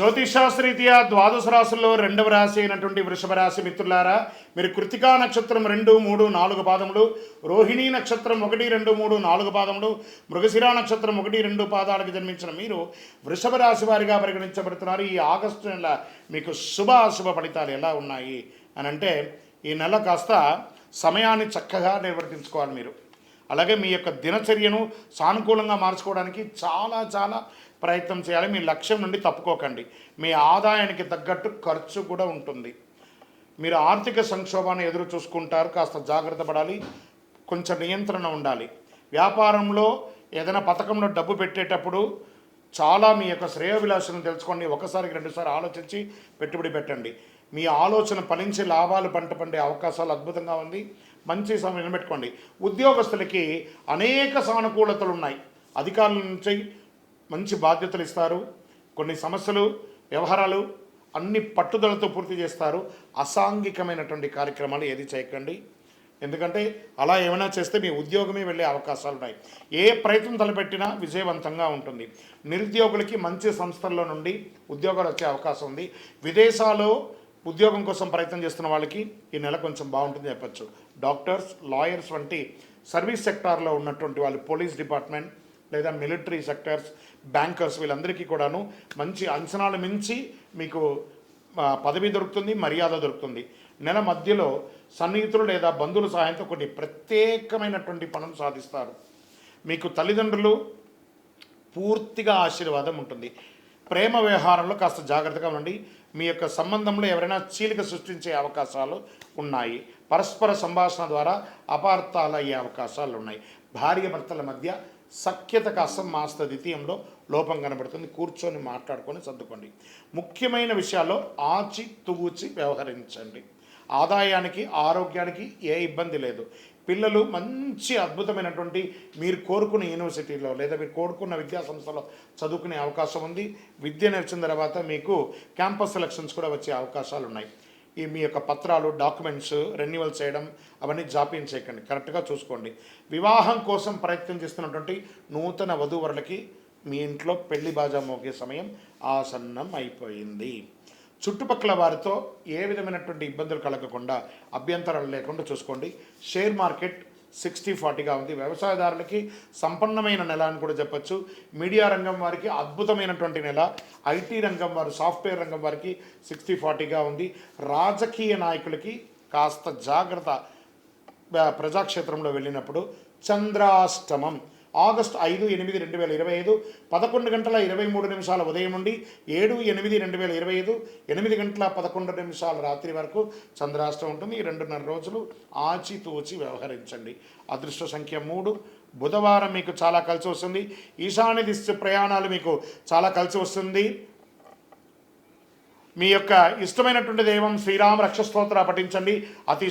జ్యోతిషాస్త్రీత్యా ద్వాదశ రాశుల్లో రెండవ రాశి అయినటువంటి వృషభ రాశి మిత్రులారా మీరు కృతికా నక్షత్రం రెండు మూడు నాలుగు పాదములు రోహిణీ నక్షత్రం ఒకటి రెండు మూడు నాలుగు పాదములు మృగశిరా నక్షత్రం ఒకటి రెండు పాదాలకు జన్మించిన మీరు వృషభ రాశి వారిగా పరిగణించబడుతున్నారు. ఈ ఆగస్టు నెల మీకు శుభ అశుభ ఫలితాలు ఎలా ఉన్నాయి అని అంటే ఈ నెల కాస్త సమయాన్ని చక్కగా నిర్వర్తించుకోవాలి మీరు. అలాగే మీ యొక్క దినచర్యను సానుకూలంగా మార్చుకోవడానికి చాలా చాలా ప్రయత్నం చేయాలి. మీ లక్ష్యం నుండి తప్పుకోకండి. మీ ఆదాయానికి తగ్గట్టు ఖర్చు కూడా ఉంటుంది. మీరు ఆర్థిక సంక్షోభాన్ని ఎదురు చూసుకుంటారు. కాస్త జాగ్రత్త పడాలి. కొంచెం నియంత్రణ ఉండాలి. వ్యాపారంలో ఏదైనా పథకంలో డబ్బు పెట్టేటప్పుడు చాలా మీ యొక్క శ్రేయోభిలాషను తెలుసుకోండి. ఒకసారికి రెండుసార్లు ఆలోచించి పెట్టుబడి పెట్టండి. మీ ఆలోచన ఫలించి లాభాలు పంట పండే అవకాశాలు అద్భుతంగా ఉంది. మంచి సమయం నిలబెట్టుకోండి. ఉద్యోగస్తులకి అనేక సానుకూలతలు ఉన్నాయి. అధికారుల నుంచి మంచి బాధ్యతలు ఇస్తారు. కొన్ని సమస్యలు వ్యవహారాలు అన్ని పట్టుదలతో పూర్తి చేస్తారు. అసాంఘికమైనటువంటి కార్యక్రమాలు ఏది చేయకండి. ఎందుకంటే అలా ఏమైనా చేస్తే మీ ఉద్యోగమే వెళ్ళే అవకాశాలు ఉన్నాయి. ఏ ప్రయత్నం తలపెట్టినా విజయవంతంగా ఉంటుంది. నిరుద్యోగులకి మంచి సంస్థల్లో నుండి ఉద్యోగాలు వచ్చే అవకాశం ఉంది. విదేశాల్లో ఉద్యోగం కోసం ప్రయత్నం చేస్తున్న వాళ్ళకి ఈ నెల కొంచెం బాగుంటుంది చెప్పచ్చు. డాక్టర్స్ లాయర్స్ వంటి సర్వీస్ సెక్టార్లో ఉన్నటువంటి వాళ్ళు పోలీస్ డిపార్ట్మెంట్ లేదా మిలిటరీ సెక్టర్స్ బ్యాంకర్స్ వీళ్ళందరికీ కూడాను మంచి అంచనాలు మించి మీకు పదవి దొరుకుతుంది మర్యాద దొరుకుతుంది. నెల మధ్యలో సన్నిహితులు లేదా బంధువుల సహాయంతో కొన్ని ప్రత్యేకమైనటువంటి పనులు సాధిస్తారు. మీకు తల్లిదండ్రులు పూర్తిగా ఆశీర్వాదం ఉంటుంది. ప్రేమ వ్యవహారంలో కాస్త జాగ్రత్తగా ఉండండి. మీ యొక్క సంబంధంలో ఎవరైనా చీలిక సృష్టించే అవకాశాలు ఉన్నాయి. పరస్పర సంభాషణ ద్వారా అపార్థాలు అయ్యే అవకాశాలు ఉన్నాయి. భార్య భర్తల మధ్య సఖ్యత కాస్త మాస్త ద్వితీయంలో లోపం కనబడుతుంది. కూర్చొని మాట్లాడుకొని సర్దుకోండి. ముఖ్యమైన విషయాల్లో ఆచి తూచి వ్యవహరించండి. ఆదాయానికి ఆరోగ్యానికి ఏ ఇబ్బంది లేదు. పిల్లలు మంచి అద్భుతమైనటువంటి మీరు కోరుకున్న యూనివర్సిటీలో లేదా మీరు కోరుకున్న విద్యా సంస్థలో చదువుకునే అవకాశం ఉంది. విద్య నేర్చిన తర్వాత మీకు క్యాంపస్ సెలక్షన్స్ కూడా వచ్చే అవకాశాలు ఉన్నాయి ఈ మీ యొక్క పత్రాలు డాక్యుమెంట్స్ రెన్యువల్ చేయడం అవన్నీ జాప్యం చేయకండి. కరెక్ట్గా చూసుకోండి. వివాహం కోసం ప్రయత్నం చేస్తున్నటువంటి నూతన వధూవరులకి మీ ఇంట్లో పెళ్ళి బాజా మోగే సమయం ఆసన్నం అయిపోయింది. చుట్టుపక్కల వారితో ఏ విధమైనటువంటి ఇబ్బందులు కలగకుండా అభ్యంతరాలు లేకుండా చూసుకోండి. షేర్ మార్కెట్ సిక్స్టీ ఫార్టీగా ఉంది. వ్యవసాయదారులకి సంపన్నమైన నెల అని కూడా చెప్పొచ్చు. మీడియా రంగం వారికి అద్భుతమైనటువంటి నెల. ఐటీ రంగం వారు సాఫ్ట్వేర్ రంగం వారికి సిక్స్టీ ఫార్టీగా ఉంది. రాజకీయ నాయకులకి కాస్త జాగ్రత్త ప్రజాక్షేత్రంలో వెళ్ళినప్పుడు చంద్రాష్టమం. ఆగస్ట్ ఐదు ఎనిమిది రెండు వేల ఇరవై ఐదు పదకొండు గంటల ఇరవై మూడు నిమిషాల ఉదయం నుండి ఏడు ఎనిమిది రెండు వేల ఇరవై ఐదు ఎనిమిది గంటల పదకొండు నిమిషాల రాత్రి వరకు చంద్రాష్టం ఉంటుంది. ఈ రెండున్నర రోజులు ఆచితూచి వ్యవహరించండి. అదృష్ట సంఖ్య మూడు. బుధవారం మీకు చాలా కలిసి వస్తుంది. ఈశాన్య దిశ ప్రయాణాలు మీకు చాలా కలిసి వస్తుంది. మీ యొక్క ఇష్టమైనటువంటి దైవం శ్రీరామ రక్ష స్తోత్ర పఠించండి. అతి